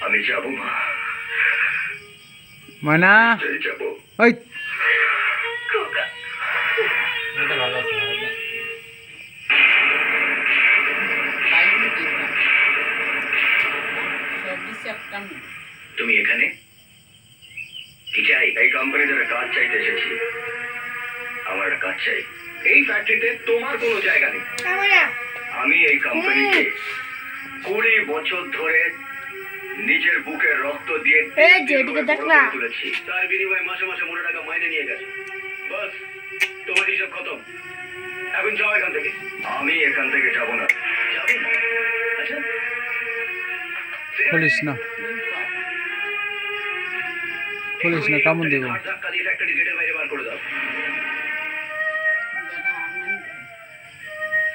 আমি যাব মা। ময়না? যাব। ওই। তুমি এখানে? কি চাই? এই কোম্পানিতে একটা কাজ চাইতে এসেছি। আমার একটা কাজ চাই। এই ফ্যাক্টরিতে তোমার কোনো জায়গা নেই। আমি এই কোম্পানিতে কুড়ি বছর ধরে নিজের বুকের রক্ত দিয়ে এই যে, এদিকে দেখ না। তুলেছি। তার বিনিময়ে মাসে মাসে মোটা টাকা মাইনে নিয়ে গেছে। বাস তোমার হিসাব খতম। এখন যাও এখান থেকে। আমি এখান থেকে যাব না। যাবে? আচ্ছা। খুলিস না। খুলিস না কামড় দেবো?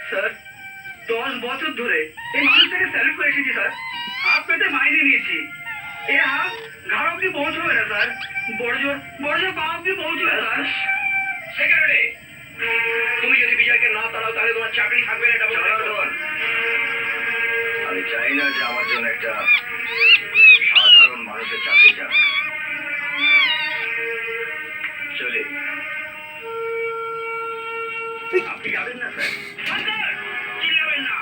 স্যার দশ বছর ধরে এই মানুষটাকে স্যালুট করে এসেছি স্যার। হাফ পেতে মাইনে নিয়েছি। হাফ ঘাড় অব্দি পৌঁছবে না স্যার। বড় জোর বড় জোর পা অব্দি পৌঁছবে স্যার। সেক্রেটারি তুমি যদি বিজয়কে না তাড়াও তাহলে তোমার চাকরি থাকবে না এটা বলে আমি চাই না যে আমার জন্য একটা সাধারণ মানুষের চাকরি যাক। চলে। আপনি যাবেন না স্যার। স্যার, চিল্লাবেন না।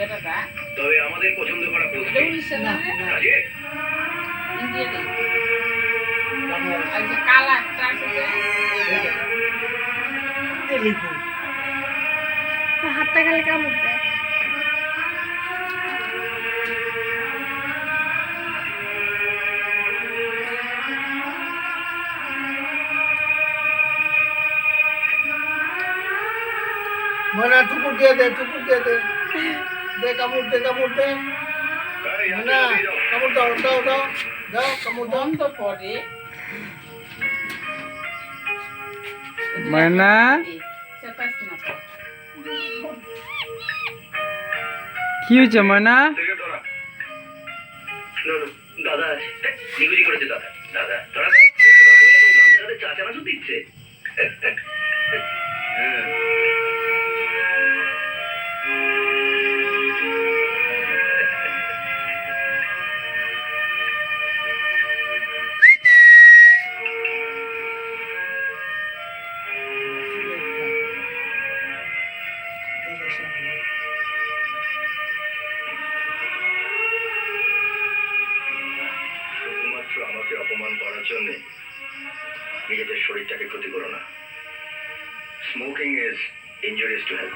দাদা তবে আমাদের পছন্দ করা এটা পোস্টে উড়িষ্যার না কাজে ইন্ডিয়াতে আর যে কালা একটা আছে হাতটা খালি কামড় দেয়। ময়না টুকুর দিয়ে দে টুকুর দিয়ে দে দে কামড় দে কামড় দে ময়না। কামড় দাও দাও দাও দাও কামড় দাও বন্ধ করে ময়না তো। কি হয়েছে ময়না থেকে ধরা। না, না, দাদা করেছে দাদা দাদা দিচ্ছে নিজেদের শরীরটাকে ক্ষতি করো না। Smoking is injurious to health